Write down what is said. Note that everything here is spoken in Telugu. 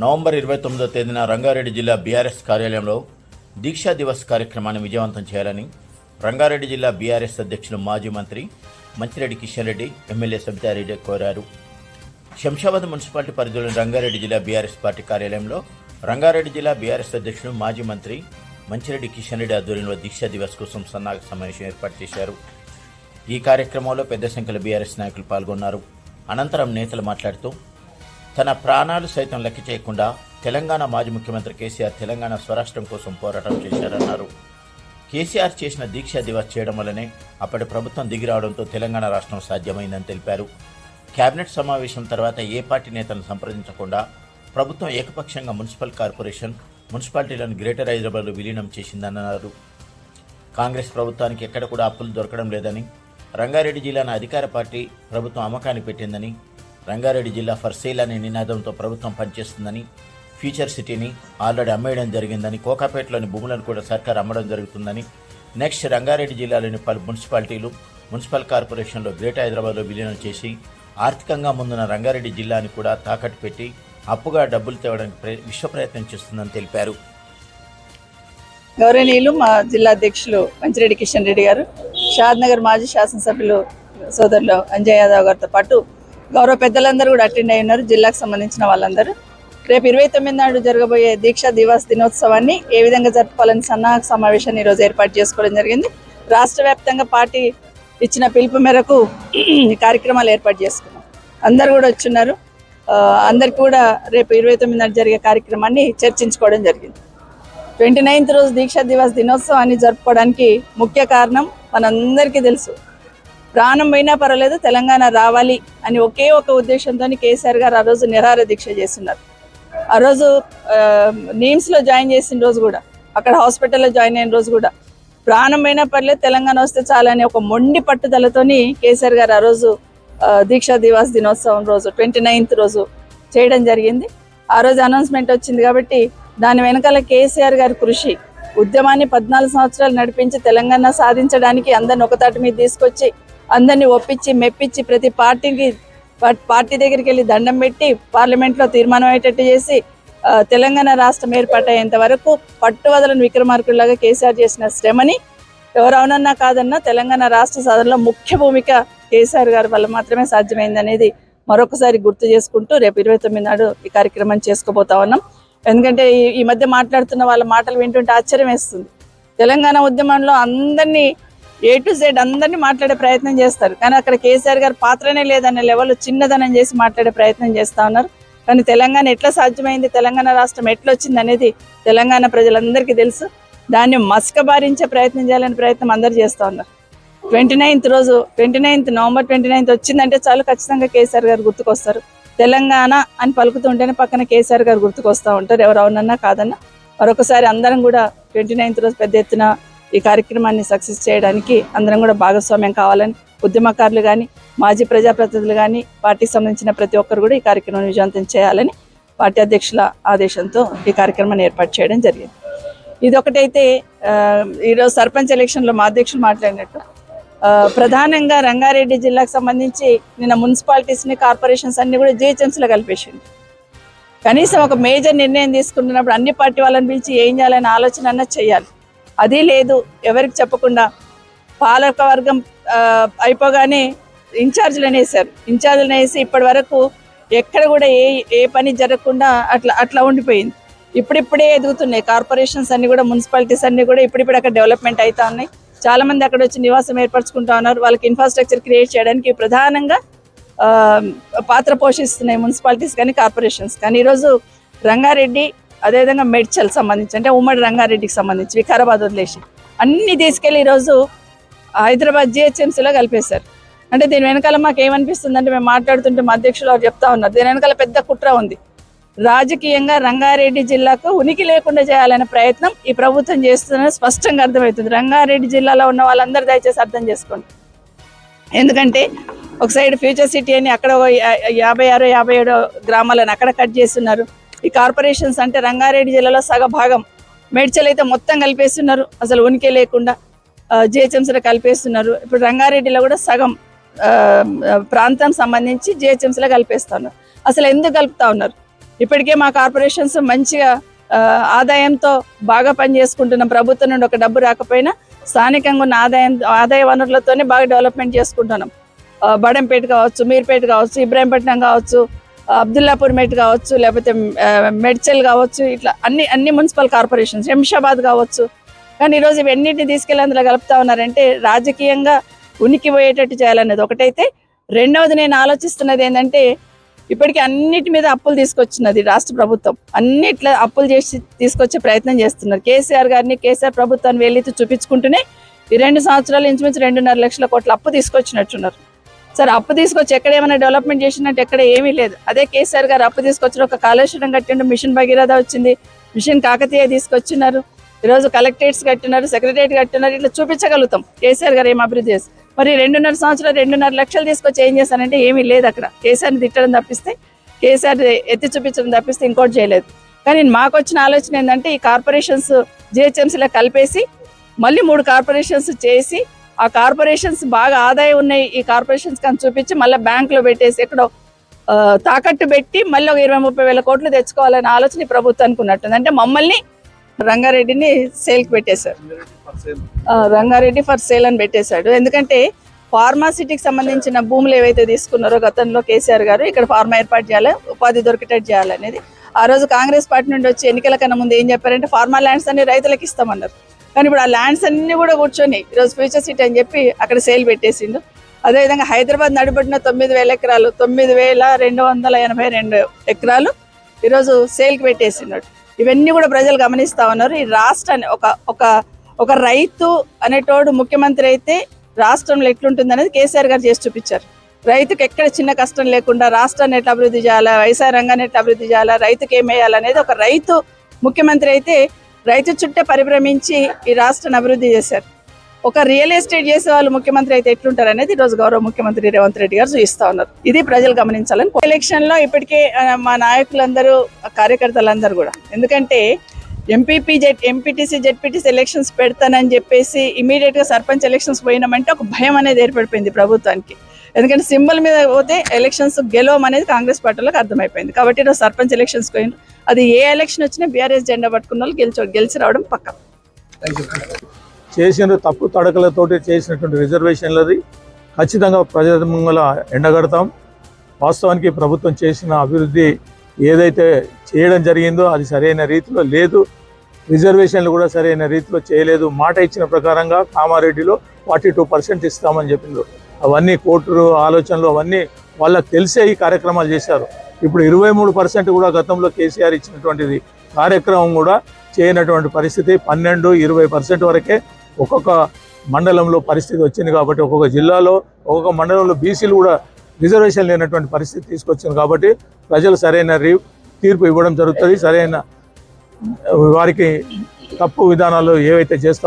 నవంబర్ ఇరవై తొమ్మిదో తేదీన రంగారెడ్డి జిల్లా బీఆర్ఎస్ కార్యాలయంలో దీక్షా దివస్ కార్యక్రమాన్ని విజయవంతం చేయాలని రంగారెడ్డి జిల్లా బీఆర్ఎస్ అధ్యక్షులు మాజీ మంత్రి మంచిరెడ్డి కిషన్ రెడ్డి ఎమ్మెల్యే సబితారెడ్డి కోరారు. శంషాబాద్ మున్సిపాలిటీ పరిధిలోని రంగారెడ్డి జిల్లా బీఆర్ఎస్ పార్టీ కార్యాలయంలో రంగారెడ్డి జిల్లా బీఆర్ఎస్ అధ్యక్షులు మాజీ మంత్రి మంచిరెడ్డి కిషన్ రెడ్డి ఆధ్వర్యంలో దీక్షా దివస్ కోసం సన్నాహక సమావేశం ఏర్పాటు చేశారు. ఈ కార్యక్రమంలో పెద్ద సంఖ్యలో బీఆర్ఎస్ నాయకులు పాల్గొన్నారు. అనంతరం నేతలు మాట్లాడుతూ తన ప్రాణాలు సైతం లెక్క చేయకుండా తెలంగాణ మాజీ ముఖ్యమంత్రి కేసీఆర్ తెలంగాణ స్వరాష్ట్రం కోసం పోరాటం చేశారన్నారు. కేసీఆర్ చేసిన దీక్షా దివస్ చేయడం వల్లనే అప్పటి ప్రభుత్వం దిగిరావడంతో తెలంగాణ రాష్ట్రం సాధ్యమైందని తెలిపారు. కేబినెట్ సమావేశం తర్వాత ఏ పార్టీ నేతలను సంప్రదించకుండా ప్రభుత్వం ఏకపక్షంగా మున్సిపల్ కార్పొరేషన్ మున్సిపాలిటీలను గ్రేటర్ హైదరాబాద్లో విలీనం చేసిందన్నారు. కాంగ్రెస్ ప్రభుత్వానికి ఎక్కడ కూడా అప్పులు దొరకడం లేదని రంగారెడ్డి జిల్లాను అధికార పార్టీ ప్రభుత్వం అమ్మకాన్ని పెట్టిందని రంగారెడ్డి జిల్లా ఫర్ సేల్ అనే నినాదంతో ప్రభుత్వం పనిచేస్తుందని ఫ్యూచర్ సిటీని ఆల్రెడీ అమ్మేయడం జరిగిందని కోకాపేటలోని భూములను కూడా సర్కార్ అమ్మడం జరుగుతుందని నెక్స్ట్ రంగారెడ్డి జిల్లాలోని పలు మున్సిపాలిటీలు మున్సిపల్ కార్పొరేషన్లో గ్రేటర్ హైదరాబాద్లో విలీనం చేసి ఆర్థికంగా ముందున్న రంగారెడ్డి జిల్లాని కూడా తాకట్టు పెట్టి అప్పుగా డబ్బులు తేవడానికి ప్ర- విశ్వ ప్రయత్నం చేస్తుందని తెలిపారు. గౌరవనీయులు మా జిల్లా అధ్యక్షులు మంచిరెడ్డి కిషన్ రెడ్డి గారు షాద్ నగర్ మాజీ శాసనసభ్యులు సోదరులు అంజయ్ యాదవ్ గారితో పాటు గౌరవ పెద్దలందరూ కూడా అటెండ్ అయి ఉన్నారు. జిల్లాకు సంబంధించిన వాళ్ళందరూ. రేపు ఇరవై తొమ్మిది నాడు జరగబోయే దీక్షా దివాస్ దినోత్సవాన్ని ఏ విధంగా జరుపుకోవాలని సన్నాహక సమావేశాన్ని ఈరోజు ఏర్పాటు చేసుకోవడం జరిగింది. రాష్ట్ర వ్యాప్తంగా పార్టీ ఇచ్చిన పిలుపు మేరకు కార్యక్రమాలు ఏర్పాటు చేసుకున్నాం. అందరు కూడా వచ్చున్నారు. ఆ, అందరికి కూడా రేపు ఇరవై తొమ్మిది నాడు జరిగే కార్యక్రమాన్ని చర్చించుకోవడం జరిగింది. ట్వంటీ నైన్త్ రోజు దీక్షా దివాస్ దినోత్సవాన్ని జరుపుకోవడానికి ముఖ్య కారణం మనందరికీ తెలుసు. ప్రాణం పోయినా పర్వాలేదు తెలంగాణ రావాలి అని ఒకే ఒక ఉద్దేశంతో కేసీఆర్ గారు ఆ రోజు నిరాహార దీక్ష చేస్తున్నారు. ఆ రోజు ఆ, నిమ్స్లో జాయిన్ చేసిన రోజు కూడా అక్కడ హాస్పిటల్లో జాయిన్ అయిన రోజు కూడా ప్రాణం పోయినా పర్లేదు తెలంగాణ వస్తే చాలని ఒక మొండి పట్టుదలతోని కేసీఆర్ గారు ఆ రోజు దీక్షా దివాస్ దినోత్సవం రోజు ట్వంటీ నైన్త్ రోజు చేయడం జరిగింది. ఆ రోజు అనౌన్స్మెంట్ వచ్చింది కాబట్టి దాని వెనకాల కేసీఆర్ గారి కృషి ఉద్యమాన్ని పద్నాలుగు సంవత్సరాలు నడిపించి తెలంగాణ సాధించడానికి అందరిని ఒకతాటి మీద తీసుకొచ్చి అందరినీ ఒప్పించి మెప్పించి ప్రతి పార్టీకి పార్టీ దగ్గరికి వెళ్ళి దండం పెట్టి పార్లమెంట్లో తీర్మానం అయ్యేటట్టు చేసి తెలంగాణ రాష్ట్రం ఏర్పాటయ్యేంత వరకు పట్టువదలను విక్రమార్కుల్లాగా కేసీఆర్ చేసిన శ్రమని ఎవరవునన్నా కాదన్నా తెలంగాణ రాష్ట్ర సాధనలో ముఖ్య భూమిక కేసీఆర్ గారి వల్ల మాత్రమే సాధ్యమైందనేది మరొకసారి గుర్తు చేసుకుంటూ రేపు ఇరవై తొమ్మిది నాడు ఈ కార్యక్రమం చేసుకోబోతా ఉన్నాం. ఎందుకంటే ఈ ఈ మధ్య మాట్లాడుతున్న వాళ్ళ మాటలు వింటుంటే ఆశ్చర్యం వేస్తుంది. తెలంగాణ ఉద్యమంలో అందరినీ ఏ టు జెడ్ అందరినీ మాట్లాడే ప్రయత్నం చేస్తారు. కానీ అక్కడ కేసీఆర్ గారి పాత్రనే లేదనే లెవెల్లో చిన్నదనం చేసి మాట్లాడే ప్రయత్నం చేస్తా ఉన్నారు. కానీ తెలంగాణ ఎట్లా సాధ్యమైంది? తెలంగాణ రాష్ట్రం ఎట్లా వచ్చింది అనేది తెలంగాణ ప్రజలందరికీ తెలుసు. దాన్ని మస్కబారించే ప్రయత్నం చేయాలనే ప్రయత్నం అందరు చేస్తూ ఉన్నారు. ట్వంటీ నైన్త్ రోజు twenty ninth November twenty ninth వచ్చిందంటే చాలు ఖచ్చితంగా కేసీఆర్ గారు గుర్తుకొస్తారు. తెలంగాణ అని పలుకుతుంటేనే పక్కన కేసీఆర్ గారు గుర్తుకొస్తూ ఉంటారు. ఎవరు అవునన్నా కాదన్నా. మరొకసారి అందరం కూడా ట్వంటీ నైన్త్ రోజు పెద్ద ఎత్తున ఈ కార్యక్రమాన్ని సక్సెస్ చేయడానికి అందరం కూడా భాగస్వామ్యం కావాలని ఉద్యమకారులు కానీ మాజీ ప్రజాప్రతినిధులు కానీ పార్టీకి సంబంధించిన ప్రతి ఒక్కరు కూడా ఈ కార్యక్రమాన్ని విజయవంతం చేయాలని పార్టీ అధ్యక్షుల ఆదేశంతో ఈ కార్యక్రమాన్ని ఏర్పాటు చేయడం జరిగింది. ఇది ఒకటైతే ఈరోజు సర్పంచ్ ఎలక్షన్లో మా అధ్యక్షులు మాట్లాడినట్టు ప్రధానంగా రంగారెడ్డి జిల్లాకు సంబంధించి నిన్న మున్సిపాలిటీస్ని కార్పొరేషన్స్ అన్ని కూడా జిహెచ్ఎంసీలో కలిపేసింది కనీసం ఒక మేజర్ నిర్ణయం తీసుకుంటున్నప్పుడు అన్ని పార్టీ వాళ్ళని పిలిచి ఏం చేయాలనే ఆలోచన అన్న చేయాలి. అది లేదు ఎవరికి చెప్పకుండా పాలక వర్గం అయిపోగానే ఇన్ఛార్జీలను వేశారు ఇన్ఛార్జీలను వేసి ఇప్పటి వరకు ఎక్కడ కూడా ఏ ఏ పని జరగకుండా అట్లా అట్లా ఉండిపోయింది. ఇప్పుడిప్పుడే ఎదుగుతున్నాయి. కార్పొరేషన్స్ అన్ని కూడా మున్సిపాలిటీస్ అన్ని కూడా ఇప్పుడిప్పుడు అక్కడ డెవలప్మెంట్ అవుతా ఉన్నాయి. చాలా మంది అక్కడ వచ్చి నివాసం ఏర్పరచుకుంటా ఉన్నారు. వాళ్ళకి ఇన్ఫ్రాస్ట్రక్చర్ క్రియేట్ చేయడానికి ప్రధానంగా పాత్ర పోషిస్తున్నాయి మున్సిపాలిటీస్ కానీ కార్పొరేషన్స్. కానీ ఈరోజు రంగారెడ్డి అదేవిధంగా మెడ్చల్ సంబంధించి అంటే ఉమ్మడి రంగారెడ్డికి సంబంధించి వికారాబాద్ వదిలేసి. అన్ని తీసుకెళ్ళి ఈరోజు హైదరాబాద్ జిహెచ్ఎంసీలో కలిపేశారు. అంటే దీని వెనకాల మాకు ఏమనిపిస్తుంది అంటే మేము మాట్లాడుతుంటే మా అధ్యక్షులు వారు చెప్తా ఉన్నారు. దీని వెనకాల పెద్ద కుట్ర ఉంది. రాజకీయంగా రంగారెడ్డి జిల్లాకు ఉనికి లేకుండా చేయాలనే ప్రయత్నం ఈ ప్రభుత్వం చేస్తుందని స్పష్టంగా అర్థమవుతుంది. రంగారెడ్డి జిల్లాలో ఉన్న వాళ్ళందరూ దయచేసి అర్థం చేసుకోండి. ఎందుకంటే ఒక సైడ్ ఫ్యూచర్ సిటీ అని అక్కడ యాభై ఆరు యాభై ఏడో గ్రామాలను అక్కడ కట్ చేస్తున్నారు. ఈ కార్పొరేషన్స్ అంటే రంగారెడ్డి జిల్లాలో సగ భాగం మేడ్చల్ అయితే మొత్తం కలిపేస్తున్నారు. అసలు ఉనికి లేకుండా జిహెచ్ఎంసీలో కలిపేస్తున్నారు. ఇప్పుడు రంగారెడ్డిలో కూడా సగం ప్రాంతం సంబంధించి జిహెచ్ఎంసీలో కలిపేస్తా ఉన్నారు అసలు ఎందుకు కలుపుతా ఉన్నారు? ఇప్పటికే మా కార్పొరేషన్స్ మంచిగా ఆదాయంతో బాగా పని చేసుకుంటున్నాం ప్రభుత్వం నుండి ఒక డబ్బు రాకపోయినా స్థానికంగా ఉన్న ఆదాయం ఆదాయ వనరులతోనే బాగా డెవలప్మెంట్ చేసుకుంటున్నాం. బడంపేట కావచ్చు మీర్పేట కావచ్చు ఇబ్రాహీంపట్నం కావచ్చు అబ్దుల్లాపూర్ మెట్ కావచ్చు లేకపోతే మెడ్చల్ కావచ్చు ఇట్లా అన్ని అన్ని మున్సిపల్ కార్పొరేషన్స్ శంషాబాద్ కావచ్చు. కానీ ఈరోజు ఇవన్నింటిని తీసుకెళ్ళి అందులో కలుపుతా ఉన్నారంటే రాజకీయంగా ఉనికి పోయేటట్టు చేయాలనేది ఒకటైతే రెండవది నేను ఆలోచిస్తున్నది ఏంటంటే ఇప్పటికీ అన్నిటి మీద అప్పులు తీసుకొచ్చినది రాష్ట్ర ప్రభుత్వం. అన్నిట్లా అప్పులు చేసి తీసుకొచ్చే ప్రయత్నం చేస్తున్నారు. కేసీఆర్ గారిని కేసీఆర్ ప్రభుత్వాన్ని వెళ్ళి చూపించుకుంటూనే ఈ రెండు సంవత్సరాలు ఇంచుమించు రెండున్నర లక్షల కోట్ల అప్పు తీసుకొచ్చినట్టున్నారు. సరే అప్పు తీసుకొచ్చి ఎక్కడ ఏమైనా డెవలప్మెంట్ చేసినట్టు ఎక్కడ ఏమీ లేదు. అదే కేసీఆర్ గారు అప్పు తీసుకొచ్చిన ఒక కాళేశ్వరం కట్టిండు మిషన్ భగీరథ వచ్చింది. మిషన్ కాకతీయ తీసుకొచ్చినారు. ఈరోజు కలెక్టరేట్స్ కట్టినారు సెక్రటరేట్ కట్టినారు. ఇట్లా చూపించగలుగుతాం. కేసీఆర్ గారు ఏం అభివృద్ధి చేసి మరి రెండున్నర సంవత్సరాలు రెండున్నర లక్షలు తీసుకొచ్చి ఏం చేశారంటే ఏమీ లేదు అక్కడ. కేసీఆర్ని తిట్టడం తప్పిస్తే కేసీఆర్ ఎత్తి చూపించడం తప్పిస్తే ఇంకోటి చేయలేదు. కానీ మాకు వచ్చిన ఆలోచన ఏంటంటే ఈ కార్పొరేషన్స్ జిహెచ్ఎంసీలో కలిపేసి మళ్ళీ మూడు కార్పొరేషన్స్ చేసి ఆ కార్పొరేషన్స్ బాగా ఆదాయం ఉన్నాయి ఈ కార్పొరేషన్స్ కానీ చూపించి మళ్ళీ బ్యాంకులో పెట్టేసి ఎక్కడో తాకట్టు పెట్టి మళ్ళీ ఒక ఇరవై ముప్పై వేల కోట్లు తెచ్చుకోవాలనే ఆలోచన ఈ ప్రభుత్వానికి ఉన్నట్టుంది అంటే మమ్మల్ని రంగారెడ్డిని సేల్కి పెట్టేశారు. రంగారెడ్డి ఫర్ సేల్ అని పెట్టేశాడు. ఎందుకంటే ఫార్మాసిటీకి సంబంధించిన భూములు ఏవైతే తీసుకున్నారో గతంలో కేసీఆర్ గారు ఇక్కడ ఫార్మా ఏర్పాటు చేయాలి ఉపాధి దొరికేటట్టు చేయాలనేది. ఆ రోజు కాంగ్రెస్ పార్టీ నుండి వచ్చి ఎన్నికల కన్నా ముందు ఏం చెప్పారంటే ఫార్మా ల్యాండ్స్ అన్ని రైతులకు ఇస్తామన్నారు. కానీ ఇప్పుడు ఆ ల్యాండ్స్ అన్ని కూడా కూర్చొని ఈరోజు ఫ్యూచర్ సిటీ అని చెప్పి అక్కడ సేల్ పెట్టేసిండు. అదేవిధంగా హైదరాబాద్ నడిబడిన తొమ్మిది వేల ఎకరాలు తొమ్మిది వేల రెండు వందల ఎనభై రెండు ఎకరాలు ఈరోజు సేల్కి పెట్టేసినాడు ఇవన్నీ కూడా ప్రజలు గమనిస్తా ఉన్నారు. ఈ రాష్ట్రాన్ని ఒక ఒక ఒక రైతు అనేటోడు ముఖ్యమంత్రి అయితే రాష్ట్రంలో ఎట్లుంటుంది అనేది కేసీఆర్ గారు చేసి చూపించారు. రైతుకు ఎక్కడ చిన్న కష్టం లేకుండా రాష్ట్రాన్ని ఎట్లా అభివృద్ధి చేయాలా వ్యవసాయ రంగాన్ని ఎట్లా అభివృద్ధి చేయాలా రైతుకు ఏం వేయాలనేది ఒక రైతు ముఖ్యమంత్రి అయితే రైతు చుట్టే పరిభ్రమించి ఈ రాష్ట్రాన్ని అభివృద్ధి చేశారు. ఒక రియల్ ఎస్టేట్ చేసే వాళ్ళు ముఖ్యమంత్రి అయితే ఎట్లుంటారు అనేది ఈరోజు రోజు గౌరవ ముఖ్యమంత్రి రేవంత్ రెడ్డి గారు చూపిస్తా ఉన్నారు. ఇది ప్రజలు గమనించాలని ఎలక్షన్లో ఇప్పటికే మా నాయకులందరూ కార్యకర్తలందరూ కూడా. ఎందుకంటే MPP Z MPTC ZPTC elections పెడతానని చెప్పేసి ఇమీడియట్గా సర్పంచ్ ఎలక్షన్స్ పోయినామంటే ఒక భయం అనేది ఏర్పడిపోయింది ప్రభుత్వానికి. ఎందుకంటే సింబల్ మీద పోతే ఎలక్షన్స్ గెలవం అనేది కాంగ్రెస్ పార్టీలకు అర్థమైపోయింది. కాబట్టి ఈరోజు సర్పంచ్ ఎలక్షన్స్ పోయింది అది ఏ ఎలక్షన్ వచ్చినా బీఆర్ఎస్ జెండా పట్టుకున్న వాళ్ళు గెలిచి గెలిచి రావడం పక్క. చేసిన తప్పు తడకలతోటి చేసినటువంటి రిజర్వేషన్లది ఖచ్చితంగా ప్రజల ఎండగడతాం. వాస్తవానికి ప్రభుత్వం చేసిన అభివృద్ధి ఏదైతే చేయడం జరిగిందో అది సరైన రీతిలో లేదు. రిజర్వేషన్లు కూడా సరైన రీతిలో చేయలేదు. మాట ఇచ్చిన ప్రకారంగా కామారెడ్డిలో ఫార్టీ టూ పర్సెంట్ ఇస్తామని చెప్పింది అవన్నీ కోర్టు ఆలోచనలు అవన్నీ వాళ్ళకి తెలిసే ఈ కార్యక్రమాలు చేశారు. ఇప్పుడు ఇరవై మూడు పర్సెంట్ కూడా గతంలో కేసీఆర్ ఇచ్చినటువంటిది కార్యక్రమం కూడా చేయనటువంటి పరిస్థితి పన్నెండు ఇరవై పర్సెంట్ వరకే ఒక్కొక్క మండలంలో పరిస్థితి వచ్చింది కాబట్టి ఒక్కొక్క జిల్లాలో ఒక్కొక్క మండలంలో బీసీలు కూడా రిజర్వేషన్ లేనటువంటి పరిస్థితి తీసుకొచ్చింది కాబట్టి ప్రజలు సరైన తీర్పు ఇవ్వడం జరుగుతుంది. సరైన వారికి తప్పు విధానాలు ఏవైతే చేస్తా